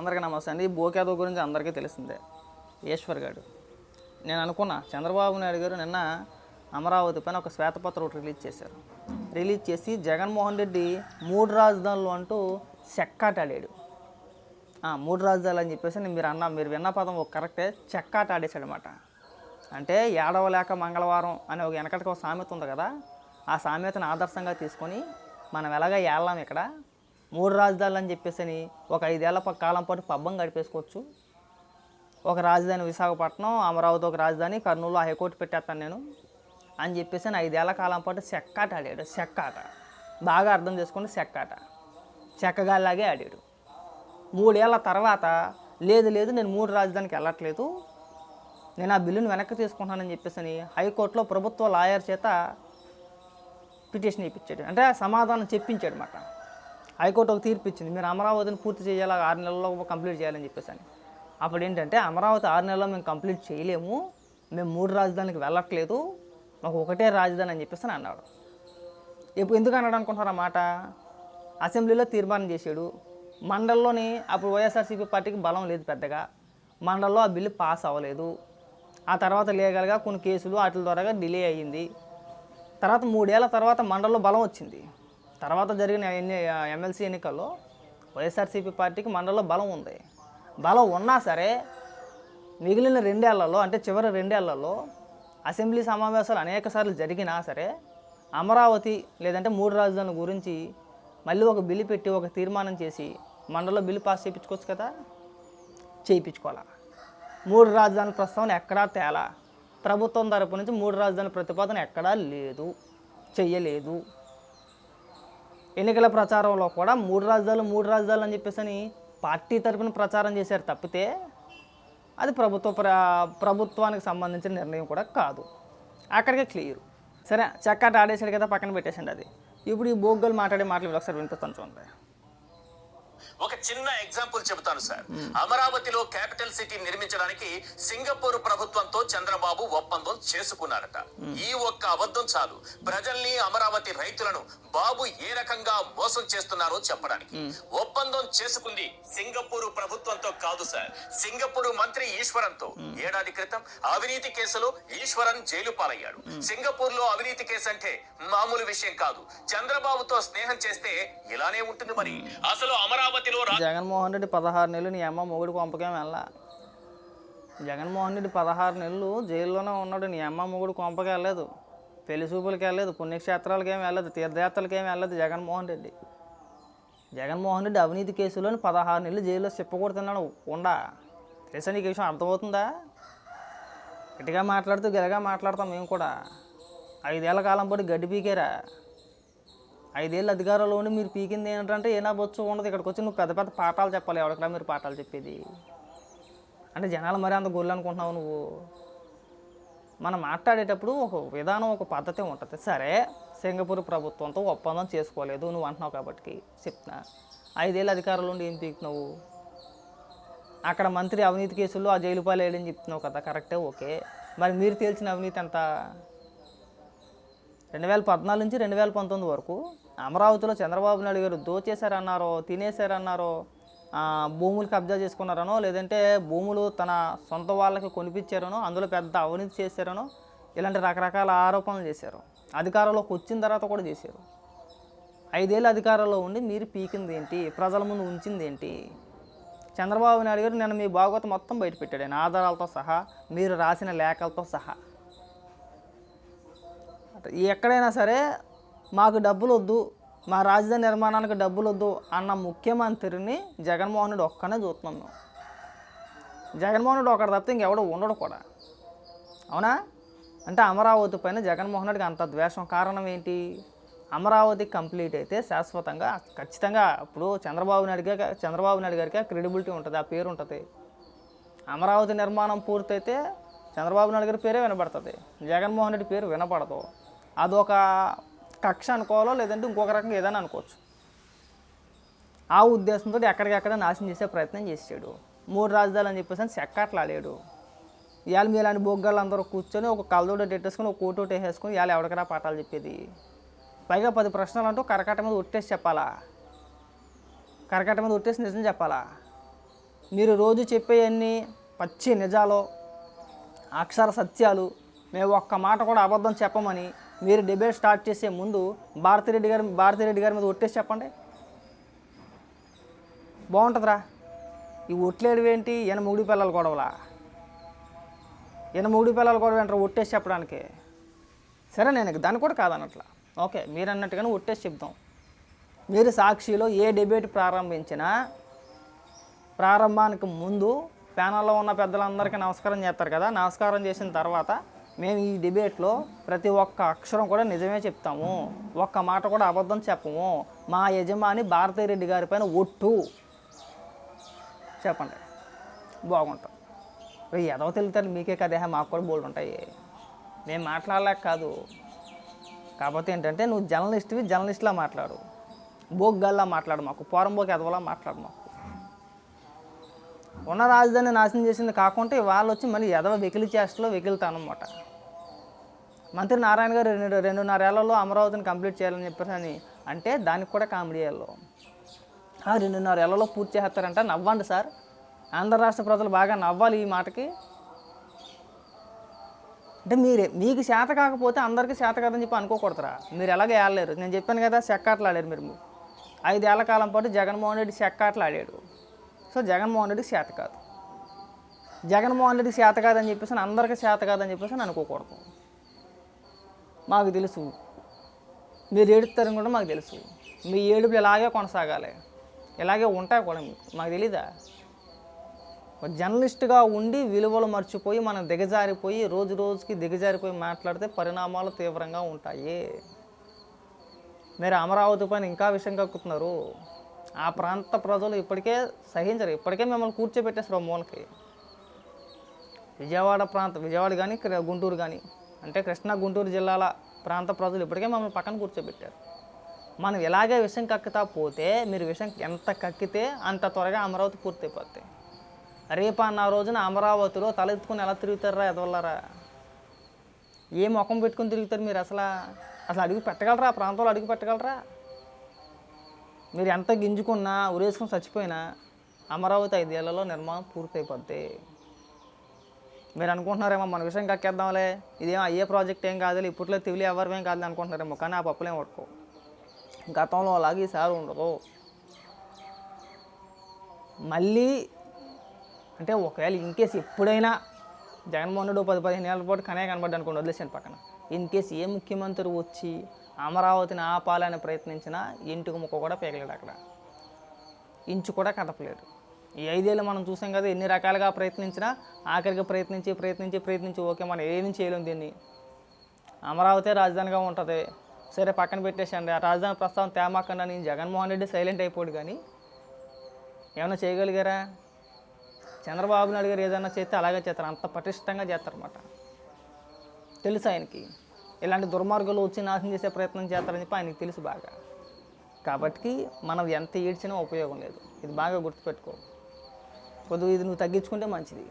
అందరికీ నమస్తే అండి. బోకేదో గురించి అందరికీ తెలిసిందే. ఈశ్వర్ గారు. నేను అనుకున్నా చంద్రబాబు నాయుడు గారు నిన్న అమరావతి పైన ఒక శ్వేతపత్రం ఒకటి రిలీజ్ చేశారు. రిలీజ్ చేసి జగన్మోహన్ రెడ్డి మూడు రాజధానులు అంటూ చెక్కాటాడాడు. మూడు రాజధానులు అని చెప్పేసి నేను మీరు అన్న మీరు విన్న పదం ఒక కరెక్టే చెక్కాట ఆడేశాడనమాట అంటే ఏడవలేక మంగళవారం అనే ఒక వెనకటికి ఒక సామెత ఉంది కదా ఆ సామెతను ఆదర్శంగా తీసుకొని మనం ఎలాగ ఏళ్ళాం ఇక్కడ? మూడు రాజధానులు అని చెప్పేసి అని ఒక ఐదేళ్ళ కాలం పాటు పబ్బం గడిపేసుకోవచ్చు. ఒక రాజధాని విశాఖపట్నం అమరావతి ఒక రాజధాని కర్నూలు హైకోర్టు పెట్టేస్తాను నేను అని చెప్పేసి అని ఐదేళ్ళ కాలం పాటు చెక్కాట ఆడాడు. చెక్కాట. బాగా అర్థం చేసుకుని చెక్కాట. చెక్కగాలాగే ఆడాడు. మూడేళ్ళ తర్వాత లేదు లేదు నేను మూడు రాజధానికి వెళ్ళట్లేదు. నేను ఆ బిల్లును వెనక్కి తీసుకుంటానని చెప్పేసి అని హైకోర్టులో ప్రభుత్వ లాయర్ చేత పిటిషన్ ఇప్పించాడు. అంటే సమాధానం చెప్పించాడు అన్నమాట హైకోర్టు ఒక తీర్పు ఇచ్చింది మీరు అమరావతిని పూర్తి చేయాలి? ఆరు నెలల్లో కంప్లీట్ చేయాలని చెప్పేసి అని. అప్పుడు ఏంటంటే అమరావతి ఆరు నెలల్లో మేము కంప్లీట్ చేయలేము మేము మూడు రాజధానికి వెళ్ళట్లేదు మాకు ఒకటే రాజధాని అని చెప్పేసి అని అన్నాడు. ఇప్పుడు ఎందుకు అన్నాడు అనుకుంటున్నారు ఆ మాట? అసెంబ్లీలో తీర్మానం చేశాడు. మండలంలోని అప్పుడు వైఎస్ఆర్సీపీ పార్టీకి బలం లేదు పెద్దగా. మండలంలో ఆ బిల్లు పాస్ అవ్వలేదు. ఆ తర్వాత లీగల్గా కొన్ని కేసులు వాటి ద్వారా డిలే అయ్యింది. తర్వాత మూడేళ్ళ తర్వాత మండలంలో బలం వచ్చింది. తర్వాత జరిగిన ఎన్ని ఎమ్మెల్సీ ఎన్నికల్లో వైఎస్ఆర్సీపీ పార్టీకి మండలంలో బలం ఉంది. బలం ఉన్నా సరే మిగిలిన రెండేళ్ళలో అంటే చివరి రెండేళ్ళలో అసెంబ్లీ సమావేశాలు అనేక సార్లు జరిగినా సరే అమరావతి లేదంటే మూడు రాజధానుల గురించి మళ్ళీ ఒక బిల్లు పెట్టి ఒక తీర్మానం చేసి మండలంలో బిల్లు పాస్ చేయించుకోవచ్చు కదా? చేయించుకోవాలా. మూడు రాజధానుల ప్రస్తావన ఎక్కడా తేలా. ప్రభుత్వం తరపు నుంచి మూడు రాజధానుల ప్రతిపాదన ఎక్కడా లేదు. చెయ్యలేదు. ఎన్నికల ప్రచారంలో కూడా మూడు రాజధానులు మూడు రాజధానులు అని చెప్పేసి అని పార్టీ తరపున ప్రచారం చేశారు తప్పితే అది ప్రభుత్వ ప్ర ప్రభుత్వానికి సంబంధించిన నిర్ణయం కూడా కాదు. అక్కడికే క్లియర్. సరే చక్కట ఆడేసాడు కదా పక్కన పెట్టేసండి అది. ఇప్పుడు ఈ బోగ్గలు మాట్లాడే మాటలు ఒకసారి వినిపిస్తాను చూడండి. ఒక చిన్న ఎగ్జాంపుల్ చెబుతాను సార్. అమరావతిలో క్యాపిటల్ సిటీ నిర్మించడానికి సింగపూర్ ప్రభుత్వంతో చంద్రబాబు ఒప్పందం చేసుకున్నారట. ఈ ఒక్క అబద్ధం చాలు. ప్రజల్ని అమరావతి రైతులను బాబు ఏ రకంగా మోసం చేస్తున్నారో చెప్పడానికి. ఒప్పందం చేసుకుంది సింగపూర్ ప్రభుత్వంతో కాదు సార్. సింగపూర్ మంత్రి ఈశ్వరన్తో ఏడాది క్రితం అవినీతి కేసులో ఈశ్వరన్ జైలు పాలయ్యాడు. సింగపూర్లో అవినీతి కేసు అంటే మామూలు విషయం కాదు. చంద్రబాబుతో స్నేహం చేస్తే ఇలానే ఉంటుంది మరి. అసలు అమరావతి జగన్మోహన్ రెడ్డి పదహారు నెలలు నీ అమ్మ మొగుడు కొంపకేం వెళ్ళా? జగన్మోహన్ రెడ్డి పదహారు నెలలు జైల్లోనే ఉన్నాడు నీ అమ్మ మొగుడు కొంపకి వెళ్ళలేదు పెళ్ళి చూపులకి వెళ్ళలేదు పుణ్యక్షేత్రాలకి ఏం వెళ్ళలేదు తీర్థయాత్రలకి ఏం వెళ్ళలేదు జగన్మోహన్ రెడ్డి. జగన్మోహన్ రెడ్డి అవినీతి కేసులోని పదహారు నెలలు జైల్లో చెప్పకూడుతున్నాడు ఉండా? తెలుసా నీకు విషయం అర్థమవుతుందా? గట్టిగా మాట్లాడుతూ గెలగా మాట్లాడతాం మేము కూడా. ఐదేళ్ళ కాలం పాటు గడ్డి పీకేరా? ఐదేళ్ళు అధికారంలో ఉండి మీరు పీకింది ఏంటంటే ఏనా బొచ్చు ఉండదు. ఇక్కడికి వచ్చి నువ్వు పెద్ద పెద్ద పాఠాలు చెప్పాలి. ఎవరికైనా మీరు పాఠాలు చెప్పేది. అంటే జనాలు మరీ అంత గొర్రెలు అనుకుంటున్నావు నువ్వు? మనం మాట్లాడేటప్పుడు ఒక విధానం ఒక పద్ధతి ఉంటుంది. సరే సింగపూర్ ప్రభుత్వంతో ఒప్పందం చేసుకోలేదు నువ్వు అంటున్నావు కాబట్టి చెప్తున్నా. ఐదేళ్ళు అధికారంలో ఉండి ఏం పీకుతున్నావు? అక్కడ మంత్రి అవినీతి కేసుల్లో ఆ జైలు పాలు చెప్తున్నావు కదా. కరెక్టే ఓకే. మరి మీరు తేల్చిన అవినీతి ఎంత? రెండు వేల పద్నాలుగు నుంచి రెండు వేల పంతొమ్మిది వరకు అమరావతిలో చంద్రబాబు నాయుడు గారు దోచేశారన్నారో తినేశారన్నారో భూములు కబ్జా చేసుకున్నారనో లేదంటే భూములు తన సొంత వాళ్ళకి కొనిపించారనో అందులో పెద్ద అవినీతి చేశారనో ఇలాంటి రకరకాల ఆరోపణలు చేశారు. అధికారంలోకి వచ్చిన తర్వాత కూడా చేశారు. ఐదేళ్ళు అధికారంలో ఉండి మీరు పీకింది ఏంటి ప్రజల ముందు ఉంచింది ఏంటి చంద్రబాబు నాయుడు గారు నేను మీ భాగవత మొత్తం బయటపెట్టాడు ఆయన ఆధారాలతో సహా మీరు రాసిన లేఖలతో సహా. ఎక్కడైనా సరే మాకు డబ్బులు వద్దు మా రాజధాని నిర్మాణానికి డబ్బులు వద్దు అన్న ముఖ్యమంత్రిని జగన్మోహనుడు ఒక్కనే చూస్తున్నాం. మేము జగన్మోహనుడు ఒకటి తప్పితే ఇంకెవడో ఉండడు కూడా. అవునా? అంటే అమరావతి పైన జగన్మోహన్ అంత ద్వేషం. కారణం ఏంటి? అమరావతి కంప్లీట్ అయితే శాశ్వతంగా ఖచ్చితంగా ఇప్పుడు చంద్రబాబు నాయుడు గారికి చంద్రబాబు నాయుడు గారికి క్రెడిబిలిటీ ఉంటుంది ఆ పేరు ఉంటుంది. అమరావతి నిర్మాణం పూర్తయితే చంద్రబాబు నాయుడు గారి పేరే వినపడుతుంది జగన్మోహన్ రెడ్డి పేరు వినపడదు. అదొక కక్ష అనుకోవాలో లేదంటే ఇంకొక రకంగా ఏదైనా అనుకోవచ్చు. ఆ ఉద్దేశంతో ఎక్కడికెక్కడ నాశనం చేసే ప్రయత్నం చేసాడు. మూడు రాజధానులు అని చెప్పేసి చెక్కట్లాడాడు ఇవాళ మీ ఇలాంటి బొగ్గాళ్ళు అందరూ కూర్చొని ఒక కలదోడ పెట్టేసుకొని ఒక కోటోటి వేసేసుకొని ఇవాళ ఎవరికైనా పాఠాలు చెప్పేది. పైగా పది ప్రశ్నలు అంటూ కరకట్ట మీద ఒట్టేసి చెప్పాలా? కరకట్ట మీద ఒట్టేసి నిజం చెప్పాలా? మీరు రోజు చెప్పేవన్నీ పచ్చి నిజాలు అక్షర సత్యాలు మేము ఒక్క మాట కూడా అబద్ధం చెప్పమని మీరు డిబేట్ స్టార్ట్ చేసే ముందు భారతిరెడ్డి గారి భారతిరెడ్డి గారి మీద ఒట్టేసి చెప్పండి. బాగుంటుందిరా. ఈ ఒట్లేడు ఏంటి? ఈయన మూడు పిల్లల గొడవలా? ఈయన మూడు పిల్లల గొడవ ఏంటారు ఒట్టేసి చెప్పడానికి? సరే నేను ఇక దాన్ని కూడా కాదన్నట్ల ఓకే మీరు అన్నట్టుగానే ఒట్టేసి చెప్దాం. మీరు సాక్షిలో ఏ డిబేట్ ప్రారంభించినా ప్రారంభానికి ముందు ప్యానల్లో ఉన్న పెద్దలందరికీ నమస్కారం చేస్తారు కదా. నమస్కారం చేసిన తర్వాత మేము ఈ డిబేట్లో ప్రతి ఒక్క అక్షరం కూడా నిజమే చెప్తాము. ఒక్క మాట కూడా అబద్ధం చెప్పము. మా యజమాని భారతీరెడ్డి గారి పైన ఒట్టు. చెప్పండి. బాగుంటాం. ఎదవ తెలుతారు మీకే కదేహ మాకు కూడా బోల్డ్ ఉంటాయి. మేము మాట్లాడలేక కాదు. కాకపోతే ఏంటంటే నువ్వు జర్నలిస్ట్వి జర్నలిస్ట్లా మాట్లాడు. బోగ్గల్లా మాట్లాడు మాకు. పోరంబోకి ఎదవలా మాట్లాడు మాకు. ఉన్న రాజధాని నాశనం చేసింది కాకుండా వాళ్ళు వచ్చి మళ్ళీ ఎదవ వెకిలి చేష్టలో వెకిలుతానమాట మంత్రి నారాయణ గారు రెండు రెండున్నరేళ్ళలో అమరావతిని కంప్లీట్ చేయాలని చెప్పేసి అని అంటే దానికి కూడా కామెడీ ఏళ్ళు ఆ రెండున్నర ఏళ్ళలో పూర్తి చేస్తారంట. నవ్వండి సార్. ఆంధ్ర రాష్ట్ర ప్రజలు బాగా నవ్వాలి ఈ మాటకి. అంటే మీరే మీకు చేత కాకపోతే అందరికీ చేత కాదని చెప్పి అనుకోకూడదురా. మీరు ఎలాగ ఆడలేరు నేను చెప్పాను కదా చెక్కాట్లు ఆడారు మీరు. ఐదేళ్ళ కాలం పాటు జగన్మోహన్ రెడ్డి చెక్కాట్లు ఆడాడు. సో జగన్మోహన్ రెడ్డికి చేత కాదు. జగన్మోహన్ రెడ్డికి చేత కాదని చెప్పేసి అందరికీ చేత కాదని చెప్పేసి అనుకోకూడదు. మాకు తెలుసు. మీరు ఏడుస్తారని కూడా మాకు తెలుసు. మీ ఏడుపులు ఇలాగే కొనసాగాలి? ఇలాగే ఉంటాయి కూడా మీకు? మాకు తెలీదా? ఒక జర్నలిస్ట్గా ఉండి విలువలు మర్చిపోయి మనం దిగజారిపోయి రోజు రోజుకి దిగజారిపోయి మాట్లాడితే పరిణామాలు తీవ్రంగా ఉంటాయి. మీరు అమరావతి పైన ఇంకా విషయం కక్కుతున్నారు. ఆ ప్రాంత ప్రజలు ఇప్పటికే సహించరు. ఇప్పటికే మిమ్మల్ని కూర్చోబెట్టేస్తారు మూలకి. విజయవాడ ప్రాంతం విజయవాడ కానీ గుంటూరు కానీ అంటే కృష్ణా గుంటూరు జిల్లాల ప్రాంత ప్రజలు ఇప్పటికే మమ్మల్ని పక్కన కూర్చోబెట్టారు. మనం ఇలాగే విషయం కక్కుతా పోతే మీరు విషయం ఎంత కక్కితే అంత త్వరగా అమరావతి పూర్తయిపోతాయి రేపు అన్న రోజున అమరావతిలో తలెత్తుకుని ఎలా తిరుగుతారా ఎదవల్లరా? ఏ ముఖం పెట్టుకుని తిరుగుతారు మీరు అసలు? అసలు అడుగు పెట్టగలరా? ఆ ప్రాంతంలో అడుగు పెట్టగలరా? మీరు ఎంత గింజుకున్నా ఉరేసుకుని చచ్చిపోయినా అమరావతి ఐదేళ్ళలో నిర్మాణం పూర్తయిపోద్ది. మీరు అనుకుంటున్నారేమో మన విషయం కక్కేద్దాంలే. ఇదేం అయ్యే ప్రాజెక్ట్ ఏం కాదు ఇప్పట్లో తివిలి ఎవరిమేం కాదు అనుకుంటున్నారేమో కానీ ఆ పప్పులేం పట్టుకో గతంలో అలాగే ఈసారి ఉండదు. మళ్ళీ అంటే ఒకవేళ ఇన్ కేసు ఎప్పుడైనా జగన్మోహన్ రెడ్డి పది పదిహేను ఏళ్ళ పాటు కనే కనబడ్డా అనుకోండి వదిలేసాను పక్కన. ఇన్ కేసు ఏ ముఖ్యమంత్రి వచ్చి అమరావతిని ఆపాలని ప్రయత్నించినా ఇంటికి ముక్క కూడా పేగలేడు అక్కడ. ఇంచు కూడా కదపలేడు ఈ ఐదేళ్ళు మనం చూసాం కదా ఎన్ని రకాలుగా ప్రయత్నించినా ఆఖరికి ప్రయత్నించి ప్రయత్నించి ప్రయత్నించి ఓకే మనం ఏమీ చేయలేం దీన్ని. అమరావతి రాజధానిగా ఉంటుంది. సరే పక్కన పెట్టేసండి ఆ రాజధాని ప్రస్తావన తేమాకండి అని జగన్మోహన్ రెడ్డి సైలెంట్ అయిపోయాడు కానీ ఏమైనా చేయగలిగారా? చంద్రబాబు నాయుడు గారు ఏదైనా చేస్తే అలాగే చేస్తారు. అంత పటిష్టంగా చేస్తారన్నమాట. తెలుసు ఆయనకి. ఇలాంటి దుర్మార్గులు వచ్చి నాశనం చేసే ప్రయత్నం చేస్తారని చెప్పి ఆయనకి తెలుసు బాగా. కాబట్టి మనం ఎంత ఏడ్చినా ఉపయోగం లేదు. ఇది బాగా గుర్తుపెట్టుకో. కొద్దిగా ఇది నువ్వు తగ్గించుకుంటే మంచిది.